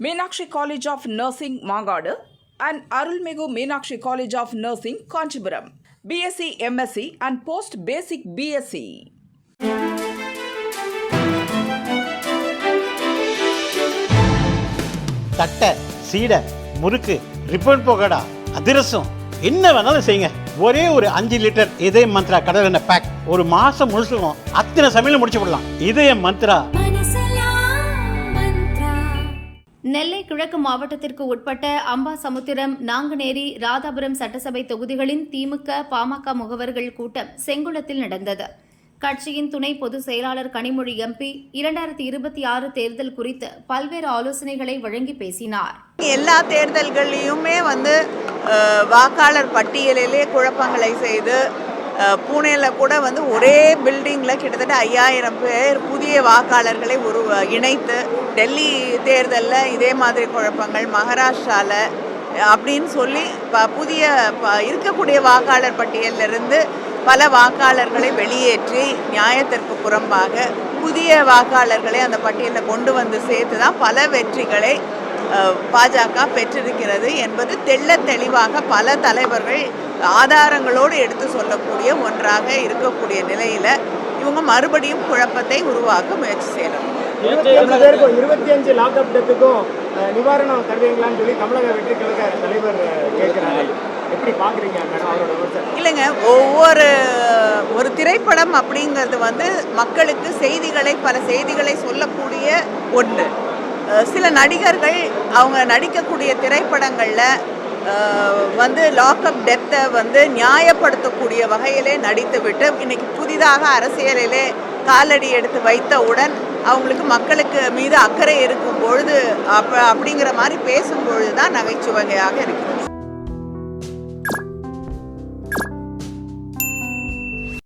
Meenakshi college of nursing Mangadu and அருள்மிகு Meenakshi college of nursing Kanchipuram BSc MSc and post basic BSc thattai seedai murukku ribbon போகடா அதிரசம் என்ன வேணாலும் செய்யுங்க ஒரே ஒரு அஞ்சு லிட்டர் இதய மந்த்ரா கடல் எண்ணெய் பேக் ஒரு மாசம் முழுசுக்கும் அத்தனை சமையல முடிச்சு விடலாம் இதய மந்த்ரா நெல்லை கிழக்கு மாவட்டத்திற்கு உட்பட்ட அம்பாசமுத்திரம் நாங்குநேரி ராதாபுரம் சட்டசபை தொகுதிகளின் திமுக பாமக முகவர்கள் கூட்டம் செங்குளத்தில் நடந்தது. கட்சியின் துணை பொதுச் செயலாளர் கனிமொழி எம்பி இரண்டாயிரத்தி இருபத்தி ஆறு தேர்தல் குறித்து பல்வேறு ஆலோசனைகளை வழங்கி பேசினார். எல்லா தேர்தல்களையுமே வந்து வாக்காளர் பட்டியலிலே குழப்பங்களை செய்து பூனேயில் பூனேல கூட வந்து ஒரே பில்டிங்கில் கிட்டத்தட்ட ஐயாயிரம் பேர் புதிய வாக்காளர்களை ஒரு இணைத்து டெல்லி தேர்தலில் இதே மாதிரி குழப்பங்கள் மகாராஷ்டிராவில் அப்படின்னு சொல்லி ப புதிய ப இருக்கக்கூடிய வாக்காளர் பட்டியலிருந்து பல வாக்காளர்களை வெளியேற்றி நியாயத்திற்கு புறம்பாக புதிய வாக்காளர்களை அந்த பட்டியலில் கொண்டு வந்து சேர்த்து தான் பல வெற்றிகளை பாஜக பெற்றிருக்கிறது என்பது தெள்ள தெளிவாக பல தலைவர்கள் ஆதாரங்களோடு எடுத்து சொல்லக்கூடிய ஒன்றாக இருக்கக்கூடிய நிலையில் இவங்க மறுபடியும் குழப்பத்தை உருவாக்க முயற்சி செய்யணும். இருபத்தி அஞ்சு லாக்அப் டெத்துக்கும் நிவாரணம் தருவீங்களான்னு சொல்லி தமிழக வெற்றி கழக தலைவர் கேட்கிறாரு. எப்படி பாக்குறீங்க மேடம் அவரோட விமர்சனம்? இல்லைங்க ஒவ்வொரு ஒரு திரைப்படம் அப்படிங்கிறது வந்து மக்களுக்கு செய்திகளை பல செய்திகளை சொல்லக்கூடிய ஒன்று சில நடிகர்கள் அவங்க நடிக்கக்கூடிய திரைப்படங்களில் வந்து லாக்அப் டெத்தை வந்து நியாயப்படுத்தக்கூடிய வகையிலே நடித்துவிட்டு இன்னைக்கு புதிதாக அரசியலிலே காலடி எடுத்து வைத்தவுடன் அவங்களுக்கு மக்களுக்கு மீது அக்கறை இருக்கும் பொழுது அப்ப அப்படிங்கிற மாதிரி பேசும்பொழுது தான் நகைச்சுவையாக இருக்குது